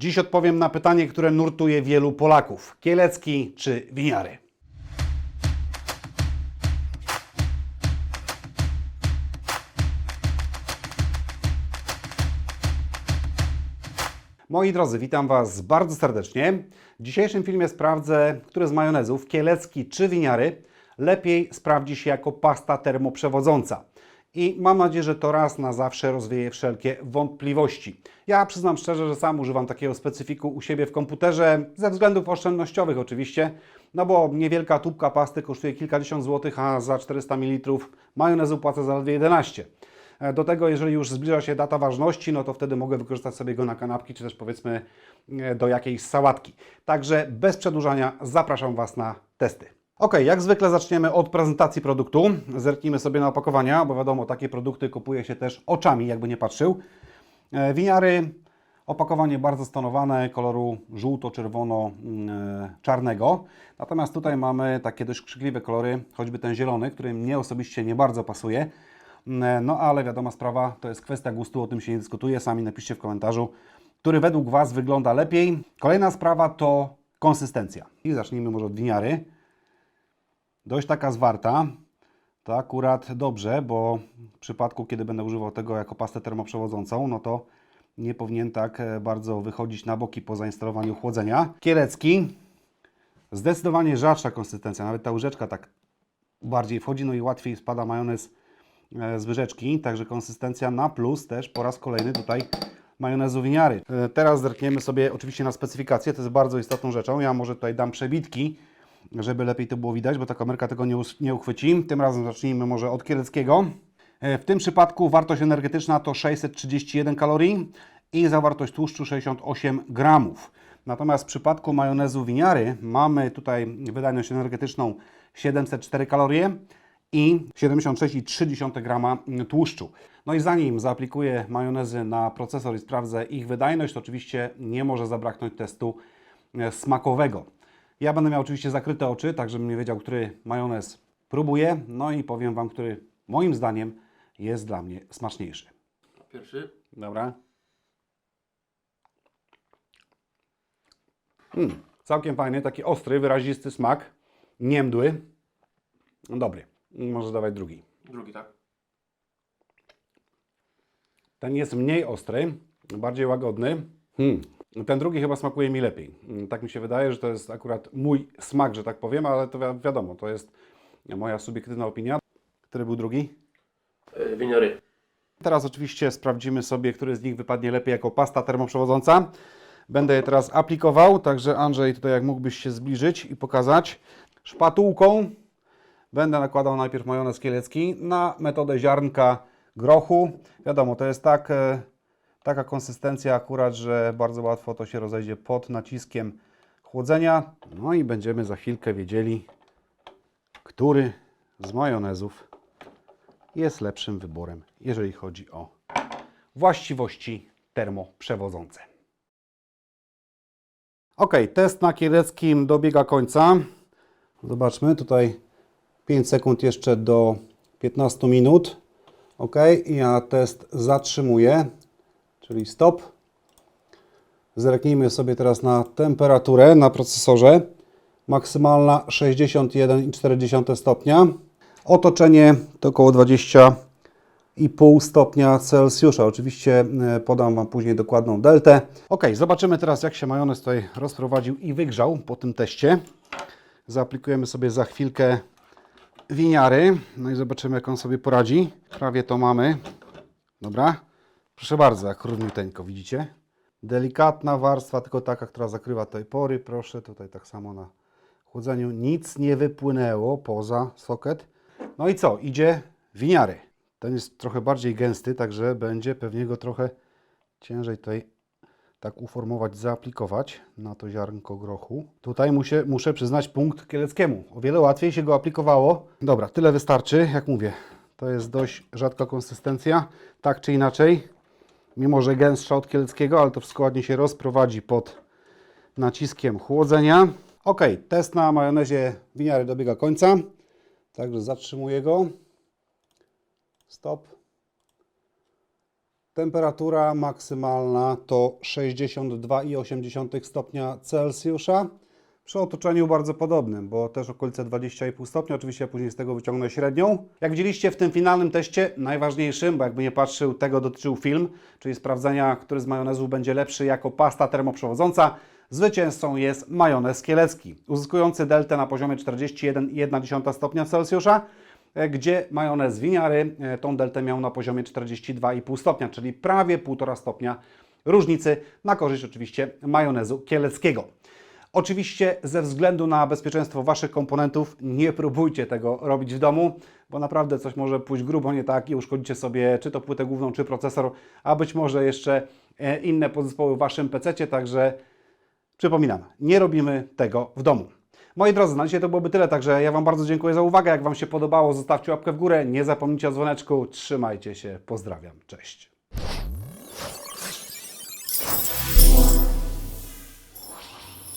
Dziś odpowiem na pytanie, które nurtuje wielu Polaków. Kielecki czy winiary? Moi drodzy, witam Was bardzo serdecznie. W dzisiejszym filmie sprawdzę, który z majonezów, kielecki czy winiary, lepiej sprawdzi się jako pasta termoprzewodząca. I mam nadzieję, że to raz na zawsze rozwieje wszelkie wątpliwości. Ja przyznam szczerze, że sam używam takiego specyfiku u siebie w komputerze, ze względów oszczędnościowych oczywiście, no bo niewielka tubka pasty kosztuje kilkadziesiąt złotych, a za 400 ml majonezu płacę zaledwie 11. E, Do tego, jeżeli już zbliża się data ważności, no to wtedy mogę wykorzystać sobie go na kanapki, czy też powiedzmy e, do jakiejś sałatki. Także bez przedłużania zapraszam Was na testy. Ok, jak zwykle zaczniemy od prezentacji produktu. Zerknijmy sobie na opakowania, bo wiadomo, takie produkty kupuje się też oczami, jakby nie patrzył. E, Winiary, opakowanie bardzo stonowane, koloru żółto-czerwono-czarnego. Natomiast tutaj mamy takie dość krzykliwe kolory, choćby ten zielony, który mnie osobiście nie bardzo pasuje. Mm, No ale wiadoma sprawa, to jest kwestia gustu, o tym się nie dyskutuje. Sami napiszcie w komentarzu, który według Was wygląda lepiej. Kolejna sprawa to konsystencja. I zacznijmy może od winiary. Dość taka zwarta. To akurat dobrze, bo w przypadku, kiedy będę używał tego jako pastę termoprzewodzącą, no to nie powinien tak e, bardzo wychodzić na boki po zainstalowaniu chłodzenia. Kielecki. Zdecydowanie rzadsza konsystencja, nawet ta łyżeczka tak bardziej wchodzi, no i łatwiej spada majonez e, z łyżeczki, także konsystencja na plus też po raz kolejny tutaj majonezu winiary. E, Teraz zerkniemy sobie oczywiście na specyfikację, to jest bardzo istotną rzeczą. Ja może tutaj dam przebitki, żeby lepiej to było widać, bo ta kamerka tego nie, nie uchwyci. Tym razem zacznijmy może od kieleckiego. E, W tym przypadku wartość energetyczna to 631 kalorii i zawartość tłuszczu 68 gramów. Natomiast w przypadku majonezu winiary mamy tutaj wydajność energetyczną 704 kalorie i 76,3 grama tłuszczu. No i zanim zaaplikuję majonezy na procesor i sprawdzę ich wydajność, to oczywiście nie może zabraknąć testu e, smakowego. Ja będę miał oczywiście zakryte oczy, tak żebym nie wiedział, który majonez próbuję. No i powiem Wam, który moim zdaniem jest dla mnie smaczniejszy. Pierwszy. Dobra. Mm, całkiem fajny, taki ostry, wyrazisty smak. Niemdły. No Dobry. Może dawać drugi. Drugi, tak? Ten jest mniej ostry, bardziej łagodny. Hmm. Ten drugi chyba smakuje mi lepiej. Mm, Tak mi się wydaje, że to jest akurat mój smak, że tak powiem, ale to wi- wiadomo, to jest moja subiektywna opinia. Który był drugi? Yy, winiary. Teraz oczywiście sprawdzimy sobie, który z nich wypadnie lepiej jako pasta termoprzewodząca. Będę je teraz aplikował, także Andrzej tutaj jak mógłbyś się zbliżyć i pokazać. Szpatułką będę nakładał najpierw majonez kielecki na metodę ziarnka grochu. Wiadomo, to jest tak, e, taka konsystencja akurat, że bardzo łatwo to się rozejdzie pod naciskiem chłodzenia. No i będziemy za chwilkę wiedzieli, który z majonezów jest lepszym wyborem, jeżeli chodzi o właściwości termoprzewodzące. Ok, test na kieleckim dobiega końca. Zobaczmy, tutaj 5 sekund jeszcze do 15 minut. Ok, ja test zatrzymuję, czyli stop. Zerknijmy sobie teraz na temperaturę na procesorze. Maksymalna 61,4 stopnia. Otoczenie to około 20,5 stopnia Celsjusza. Oczywiście e, podam Wam później dokładną deltę. Ok, zobaczymy teraz jak się majonez tutaj rozprowadził i wygrzał po tym teście. Zaaplikujemy sobie za chwilkę winiary. No i zobaczymy jak on sobie poradzi. Prawie to mamy. Dobra. Proszę bardzo, jak równiuteńko, widzicie? Delikatna warstwa, tylko taka, która zakrywa tej pory. Proszę, tutaj tak samo na chłodzeniu. Nic nie wypłynęło poza soket. No i co? Idzie winiary. Ten jest trochę bardziej gęsty, także będzie pewnie go trochę ciężej tutaj tak uformować, zaaplikować na to ziarnko grochu. Tutaj muszę, muszę przyznać punkt kieleckiemu. O wiele łatwiej się go aplikowało. Dobra, tyle wystarczy. Jak mówię, to jest dość rzadka konsystencja. Tak czy inaczej, mimo że gęstsza od kieleckiego, ale to wszystko ładnie się rozprowadzi pod naciskiem chłodzenia. Ok, test na majonezie winiary dobiega końca. Także zatrzymuję go. Stop. Temperatura maksymalna to 62,8 stopnia Celsjusza. Przy otoczeniu bardzo podobnym, bo też okolice 20,5 stopnia. Oczywiście później z tego wyciągnę średnią. Jak widzieliście w tym finalnym teście, najważniejszym, bo jakby nie patrzył, tego dotyczył film, czyli sprawdzenia, który z majonezów będzie lepszy jako pasta termoprzewodząca. Zwycięzcą jest majonez kielecki, uzyskujący deltę na poziomie 41,1 stopnia Celsjusza e, gdzie majonez winiary e, tą deltę miał na poziomie 42,5 stopnia, czyli prawie 1,5 stopnia różnicy na korzyść oczywiście majonezu kieleckiego. Oczywiście ze względu na bezpieczeństwo Waszych komponentów nie próbujcie tego robić w domu, bo naprawdę coś może pójść grubo nie tak i uszkodzicie sobie czy to płytę główną, czy procesor, a być może jeszcze e, inne podzespoły w Waszym PC, także Przypominam, nie robimy tego w domu. Moi drodzy, na dzisiaj to byłoby tyle, także ja Wam bardzo dziękuję za uwagę. Jak Wam się podobało, zostawcie łapkę w górę, nie zapomnijcie o dzwoneczku. Trzymajcie się, pozdrawiam, cześć.